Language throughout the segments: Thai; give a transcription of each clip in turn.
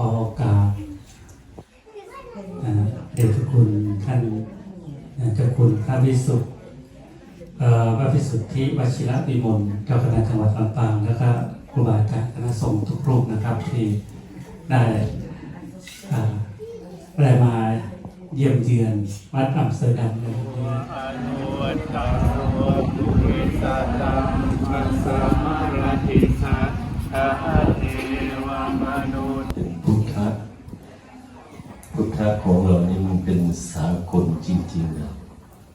ขอโอกาสเดชคุณท่านเจ้าคุณพระวิสุทธิ์พระพิสุทธิวชิระวิมลเจ้าคณะจังหวัดลำปางแล้วก็ครูบาอาจารย์คณะสงฆ์ทุกรูปนะครับที่ได้ได้มาเยี่ยมเยือนวัดอัมสเตอร์ดัมนวันนี้อนุวัตโรปุริสาตังมัสสะมารติ พุทธะของเรานี่มันเป็นสากลจริงๆนะ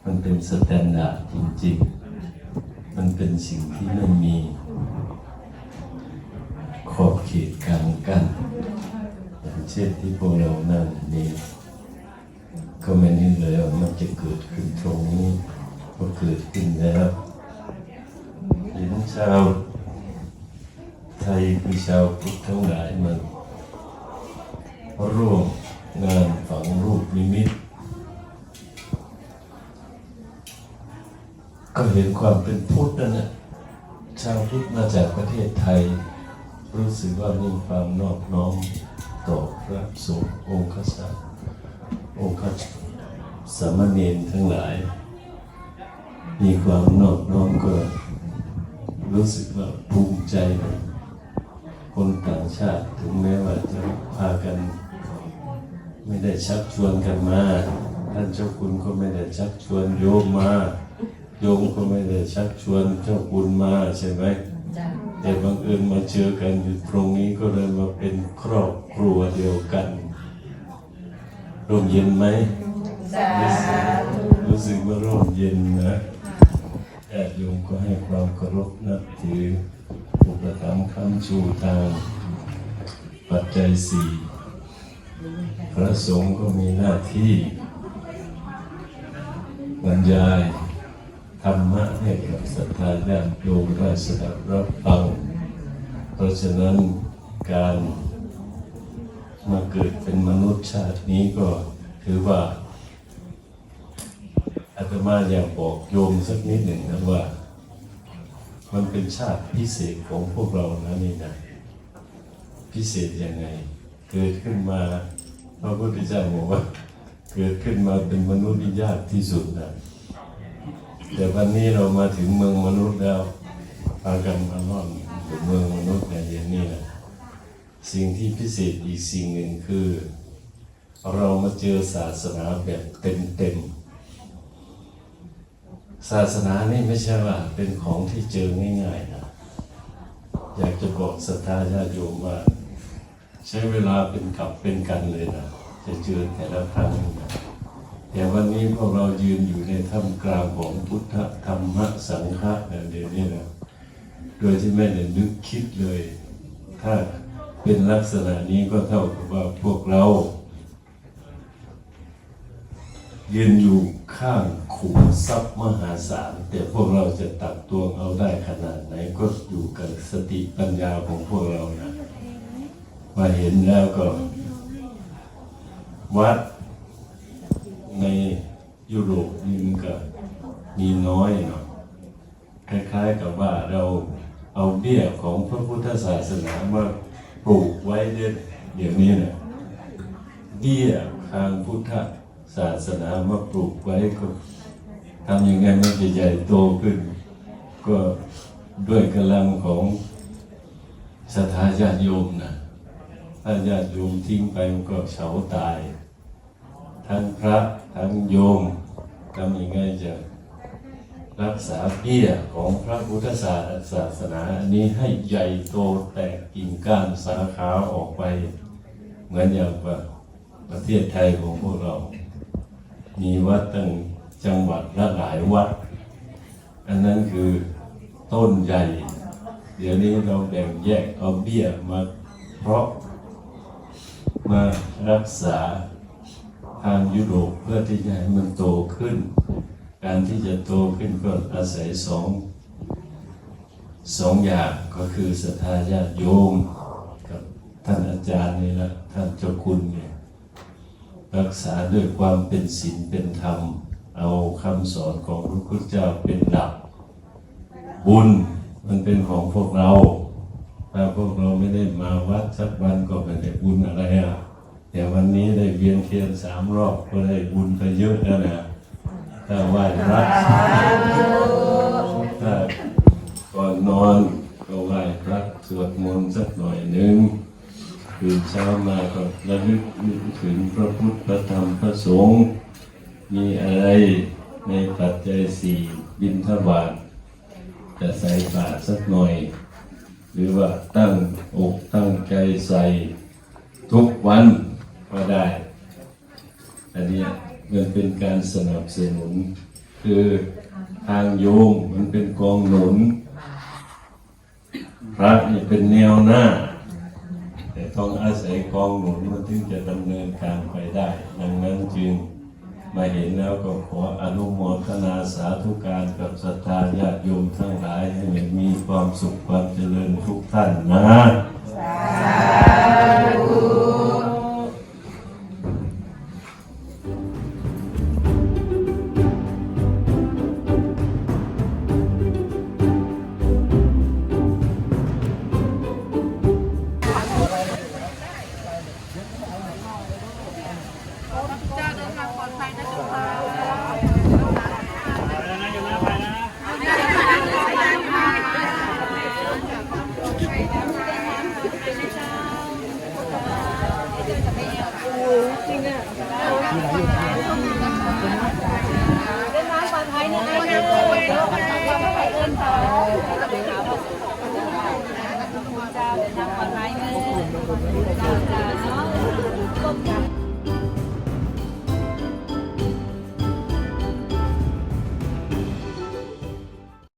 มันเป็นสแตนดาร์ดจริงๆ มันเป็นสิ่งที่ไม่มีขอบเขตกลางกันอย่างเช่นที่พวกเรานั่นนี่ก็ไม่นึกเลยว่ามันจะเกิดขึ้นตรงนี้ก็เกิดขึ้นแล้วเห็นชาวไทยคือชาวพุทธทั้งหลายมันร่วม งานฝังรูปนิมิต ก็เห็นความเป็นพุทธนั่นแหละชาวพุทธมาจากประเทศไทย รู้สึกว่ามีความนอบน้อมต่อพระสงฆ์องค์ขสัตองค์ขสามเณรทั้งหลาย มีความนอบน้อมก็รู้สึกว่าภูมิใจ คนต่างชาติถึงแม้ว่าจะพากัน ไม่ได้ชักชวนกันมา ท่านเจ้าคุณก็ไม่ได้ชักชวนโยมมา โยมก็ไม่ได้ชักชวนเจ้าคุณมาใช่ไหมแต่บังเอิญมาเจอกันอยู่ตรงนี้ก็เลยมาเป็นครอบครัวเดียวกันร่มเย็นไหมรู้สึกว่าร่มเย็นนะญาติโยมก็ให้ความเคารพนับถืออุปถัมภ์คำชูทางปัจจัยสี่ พระสงฆ์ก็มีหน้าที่บรรยายธรรมะให้กับศรัทธาญาติโยมได้สดับรับฟัง เพราะฉะนั้นการมาเกิดเป็นมนุษย์ชาตินี้ก็ถือว่าอาตมาอยากบอกโยมสักนิดหนึ่งนะว่า มันเป็นชาติพิเศษของพวกเรานะนี่นะพิเศษยังไง เกิดขึ้นมา พระพุทธเจ้าบอกว่า เกิดขึ้นมาเป็นมนุษย์ที่ยากที่สุดนะแต่วันนี้เรามาถึงเมืองมนุษย์แล้วพากันมาล่อนอยู่เมืองมนุษย์ในเย็นนี้นะสิ่งที่พิเศษอีกสิ่งหนึ่งคือ เรามาเจอศาสนาแบบเต็มเต็มๆศาสนานี่ไม่ใช่ว่าเป็นของที่เจอง่ายๆนะอยากจะบอกศรัทธาญาติโยมว่า ใช้เวลาเป็นกับเป็นกันเลยนะจะเจอแต่ละครั้งนะแต่วันนี้พวกเรายืนอยู่ในท่ามกลางของพุทธธรรมสังฆะนะเดี๋ยวนี้นะโดยที่ไม่ได้นึกคิดเลย ถ้าเป็นลักษณะนี้ก็เท่ากับว่าพวกเรายืนอยู่ข้างขุมทรัพย์มหาศาลแต่พวกเราจะตักตวงเอาได้ขนาดไหนก็อยู่กับสติปัญญาของพวกเรานะ มาเห็นแล้วก็ วัดในยุโรปนี่มันก็มีน้อยเนาะคล้ายๆกับว่าเราเอาเบี้ยของพระพุทธศาสนามาปลูกไว้เดี๋ยวนี้นะเบี้ยทางพุทธศาสนามาปลูกไว้ก็ทำยังไงมันจะใหญ่โตขึ้น ก็ด้วยกำลังของศรัทธาญาติโยมนะ ถ้าญาติโยมทิ้งไปมันก็เฉาตาย ทั้งพระทั้งโยมทำยังไงจะรักษาเบี้ยของพระพุทธศาศาสนาอันนี้ให้ใหญ่โตแตกกิ่งก้านสาขาออกไป เหมือนอย่างว่าประเทศไทยของพวกเรา มีวัดตั้งจังหวัดละหลายวัด อันนั้นคือต้นใหญ่ เดี๋ยวนี้เราแบ่งแยกเอาเบี้ยมาเพราะ มารักษาทางยุโรปเพื่อที่จะให้มันโตขึ้น การที่จะโตขึ้นก็อาศัยสองสองอย่างก็คือศรัทธาญาติโยมกับท่านอาจารย์นี่แหละท่านเจ้าคุณเนี่ยรักษาด้วยความเป็นศีลเป็นธรรม เอาคำสอนของพระพุทธเจ้าเป็นหลัก บุญมันเป็นของพวกเรา ถ้าพวกเราไม่ได้มาวัดสักวันก็ไม่ได้บุญอะไรอะแต่วันนี้ได้เวียนเทียนสามรอบก็ได้บุญไปเยอะแล้วนะถ้าไหว้พระถ้าก่อนนอนก็ไหว้พระสวดมนต์สักหน่อยหนึ่งตื่นเช้ามาก็ระลึกนึกถึงพระพุทธพระธรรมพระสงฆ์มีอะไรในปัจจัยสี่บิณฑบาตจะใส่บาตรสักหน่อย หรือว่าตั้งอกตั้งใจใส่ทุกวันก็ได้ อันนี้มันเป็นการสนับสนุน คือทางโยมมันเป็นกองหนุน พระนี่เป็นแนวหน้า แต่ต้องอาศัยกองหนุนมันถึงจะดำเนินการไปได้ ดังนั้นจึง มาเห็นแล้วก็ขออนุโมทนาสาธุการกับศรัทธาญาติโยมทั้งหลายให้มีความสุขความเจริญทุกท่านนะเจ้าเ online.